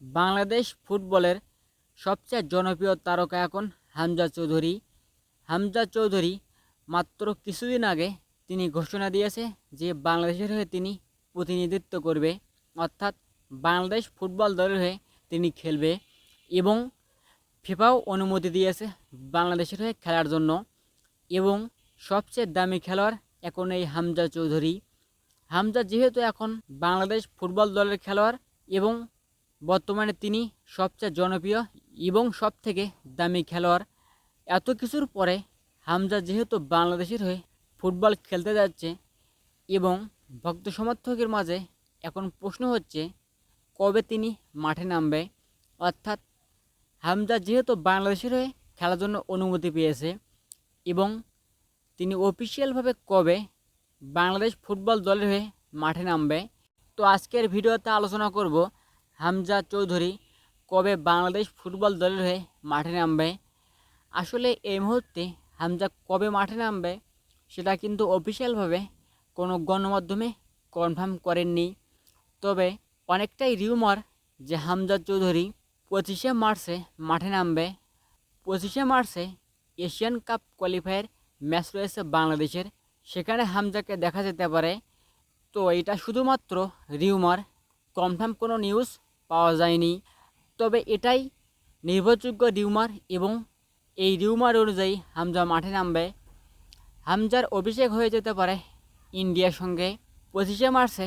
বাংলাদেশ ফুটবলের সবচেয়ে জনপ্রিয় তারকা এখন হামজা চৌধুরী। হামজা চৌধুরী মাত্র কিছুদিন আগে তিনি ঘোষণা দিয়েছে যে বাংলাদেশের হয়ে তিনি প্রতিনিধিত্ব করবে। অর্থাৎ বাংলাদেশ ফুটবল দলের হয়ে তিনি খেলবে এবং ফিফাও অনুমতি দিয়েছে বাংলাদেশের হয়ে খেলার জন্য এবং সবচেয়ে দামি খেলোয়াড় এখন এই হামজা চৌধুরী। হামজা যেহেতু এখন বাংলাদেশ ফুটবল দলের খেলোয়াড় এবং বর্তমানে তিনি সবচেয়ে জনপ্রিয় এবং সবথেকে দামি খেলোয়াড়। এত কিছুর পরে হামজা যেহেতু বাংলাদেশের হয়ে ফুটবল খেলতে যাচ্ছে এবং ভক্ত সমর্থকের মাঝে এখন প্রশ্ন হচ্ছে, কবে তিনি মাঠে নামবে? অর্থাৎ হামজা যেহেতু বাংলাদেশের হয়ে খেলার জন্য অনুমতি পেয়েছে এবং তিনি অফিসিয়ালভাবে কবে বাংলাদেশ ফুটবল দলের হয়ে মাঠে নামবে? তো আজকের ভিডিওতে আলোচনা করব হামজা চৌধুরী কবে বাংলাদেশ ফুটবল দলের হয়ে মাঠে নামবে? আসলে এই মুহূর্তে হামজা কবে মাঠে নামবে সেটা কিন্তু অফিসিয়ালভাবে কোনো গণমাধ্যমে কনফার্ম করেননি। তবে অনেকটাই রিউমার যে হামজা চৌধুরী পঁচিশে মার্চে মাঠে নামবে। পঁচিশে মার্চে এশিয়ান কাপ কোয়ালিফায়ার ম্যাচ রয়েছে বাংলাদেশের। সেখানে হামজাকে দেখা যেতে পারে। তো এটা শুধুমাত্র রিউমার কনফার্ম কোনো নিউজ পাওয়া যায়নি। তবে এটাই নির্ভরযোগ্য রিউমার এবং এই রিউমার অনুযায়ী হামজা মাঠে নামবে। হামজার অভিষেক হয়ে যেতে পারে ইন্ডিয়ার সঙ্গে। পঁচিশে মার্চে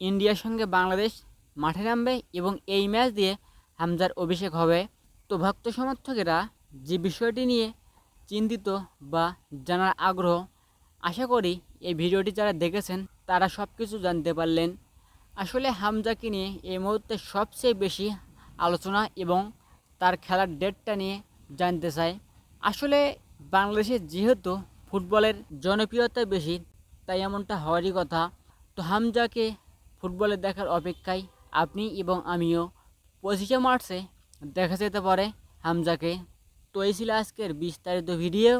ইন্ডিয়ার সঙ্গে বাংলাদেশ মাঠে নামবে এবং এই ম্যাচ দিয়ে হামজার অভিষেক হবে। তো ভক্ত সমর্থকেরা যে বিষয়টি নিয়ে চিন্তিত বা জানার আগ্রহ, আশা করি এই ভিডিওটি যারা দেখেছেন তারা সব কিছু জানতে পারলেন। আসলে হামজাকে নিয়ে এই মুহূর্তে সবচেয়ে বেশি আলোচনা এবং তার খেলার ডেটটা নিয়ে জানতে চাই। আসলে বাংলাদেশে যেহেতু ফুটবলের জনপ্রিয়তা বেশি, তাই এমনটা হওয়ারই কথা। তো হামজাকে ফুটবলে দেখার অপেক্ষায় আপনি এবং আমিও পঁচিশে মার্চে দেখা যেতে পারে হামজাকে। তো এই ছিল আজকের বিস্তারিত ভিডিও।